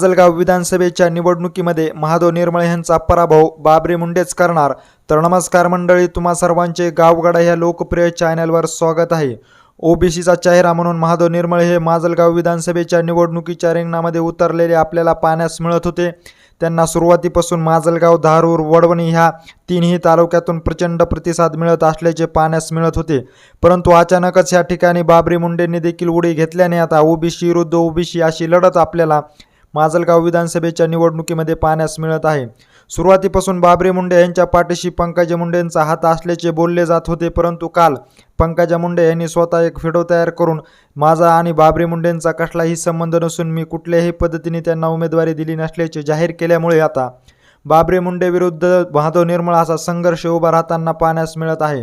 माजलगाव विधानसभेच्या निवडणुकीमध्ये महादेव निर्मळे यांचा पराभव बाबरे मुंडेच करणार. तर नमस्कार मंडळी तुम्हा सर्वांचे गावगाडा ह्या लोकप्रिय चॅनलवर स्वागत आहे. ओबीसीचा चेहरा म्हणून महादेव निर्मळे हे माजलगाव विधानसभेच्या निवडणुकीच्या रिंगणामध्ये उतरलेले आपल्याला पाहण्यास मिळत होते. त्यांना सुरुवातीपासून माजलगाव धारूर वडवणी ह्या तीनही तालुक्यातून प्रचंड प्रतिसाद मिळत असल्याचे पाहण्यास मिळत होते. परंतु अचानकच या ठिकाणी बाबरी मुंडेंनी देखील उडी घेतल्याने आता ओबीसी विरुद्ध ओबीसी अशी लढत आपल्याला माजलगाव विधानसभेच्या निवडणुकीमध्ये पाहण्यास मिळत आहे. सुरुवातीपासून बाबरी मुंडे यांच्या पाठीशी पंकजा मुंडेंचा हात असल्याचे बोलले जात होते परंतु काल पंकजा मुंडे यांनी स्वतः एक व्हिडिओ तयार करून माझा आणि बाबरी मुंडेंचा कसलाही संबंध नसून मी कुठल्याही पद्धतीने त्यांना उमेदवारी दिली नसल्याचे जाहीर केल्यामुळे आता बाबरी मुंडे विरुद्ध महादेव निर्मळ असा संघर्ष उभा राहताना पाहण्यास मिळत आहे.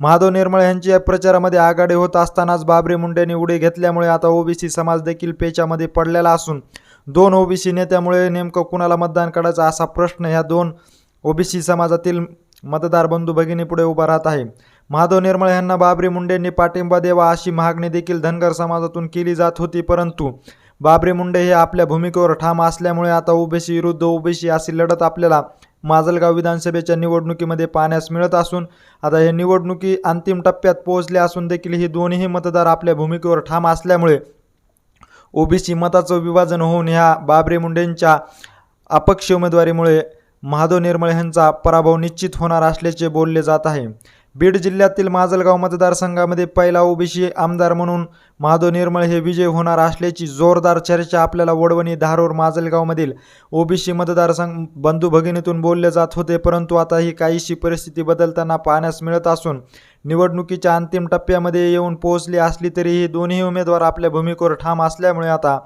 महादेव निर्मळ यांची या प्रचारामध्ये आघाडी होत असतानाच बाबरी मुंडेंनी उडी घेतल्यामुळे आता ओबीसी समाज देखील पेचामध्ये पडलेला असून दोन ओबीसी नेत्यामुळे नेमकं कुणाला मतदान करायचं असा प्रश्न ह्या दोन ओबीसी समाजातील मतदार बंधू भगिनीपुढे उभा राहत आहे. माधव निर्मळ यांना बाबरी मुंडेंनी पाठिंबा द्यावा अशी मागणी देखील धनगर समाजातून केली जात होती परंतु बाबरी मुंडे हे आपल्या भूमिकेवर ठाम असल्यामुळे आता ओबीसी विरुद्ध ओबीसी अशी लढत आपल्याला माजलगाव विधानसभेच्या निवडणुकीमध्ये पाहण्यास मिळत असून आता हे निवडणुकी अंतिम टप्प्यात पोहोचल्या असून देखील ही दोन्ही मतदार आपल्या भूमिकेवर ठाम असल्यामुळे ओबीसी मताचं विभाजन होऊन ह्या बाबरे मुंडेंच्या अपक्ष उमेदवारीमुळे महादेव निर्मळे यांचा पराभव निश्चित होणार असल्याचे बोलले जात आहे. बीड जिल्ह्यातील माजलगाव मतदारसंघामध्ये पहिला ओबीसी आमदार म्हणून माधव निर्मळ हे विजय होणार असल्याची जोरदार चर्चा आपल्याला वडवणी धारूर माजलगावमधील ओबीसी मतदारसंघ बंधू भगिनीतून बोलले जात होते. परंतु आता ही काहीशी परिस्थिती बदलताना पाहण्यास मिळत असून निवडणुकीच्या अंतिम टप्प्यामध्ये येऊन पोहोचली असली तरीही दोन्ही उमेदवार आपल्या भूमिकेवर ठाम असल्यामुळे आता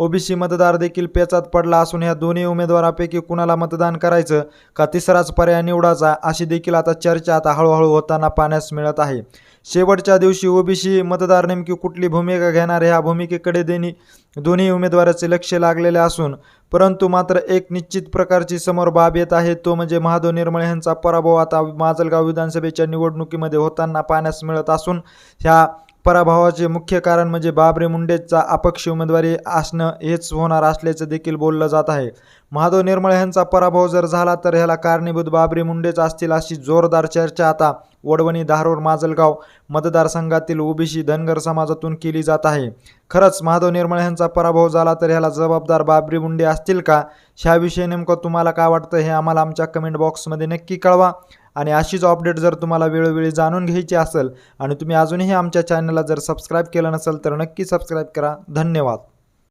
ओबीसी मतदार देखील पेचात पडला असून ह्या दोन्ही उमेदवारापैकी कुणाला मतदान करायचं का तिसराच पर्याय निवडायचा अशी देखील आता चर्चा आता हळूहळू होताना पाहण्यास मिळत आहे. शेवटच्या दिवशी ओबीसी मतदार नेमकी कुठली भूमिका घेणार ह्या भूमिकेकडे देणी दोन्ही उमेदवाराचे लक्ष लागलेले असून परंतु मात्र एक निश्चित प्रकारची समोर बाब येत आहे तो म्हणजे महादेव निर्मळे यांचा पराभव आता माजलगाव विधानसभेच्या निवडणुकीमध्ये होताना पाहण्यास मिळत असून ह्या पराभवाचे मुख्य कारण म्हणजे बाबरे मुंडेचा अपक्ष उमेदवारी असणं हेच होणार असल्याचं देखील बोललं जात आहे. महादेव निर्मळ यांचा पराभव जर झाला तर ह्याला कारणीभूत बाबरी मुंडेच असतील अशी जोरदार चर्चा आता वडवणी धारूर माजलगाव मतदारसंघातील ओबीसी धनगर समाजातून केली जात आहे. खरंच माधव निर्मळ यांचा पराभव झाला तर ह्याला जबाबदार बाबरी मुंडे असतील का? ह्याविषयी नेमकं तुम्हाला काय वाटतं हे आम्हाला आमच्या कमेंट बॉक्समध्ये नक्की कळवा. आणि अशीच अपडेट जर तुम्हाला वेळोवेळी जाणून घ्यायची असेल आणि तुम्ही अजूनही आमच्या चॅनलला जर सबस्क्राईब केलं नसेल तर नक्की सबस्क्राईब करा. धन्यवाद.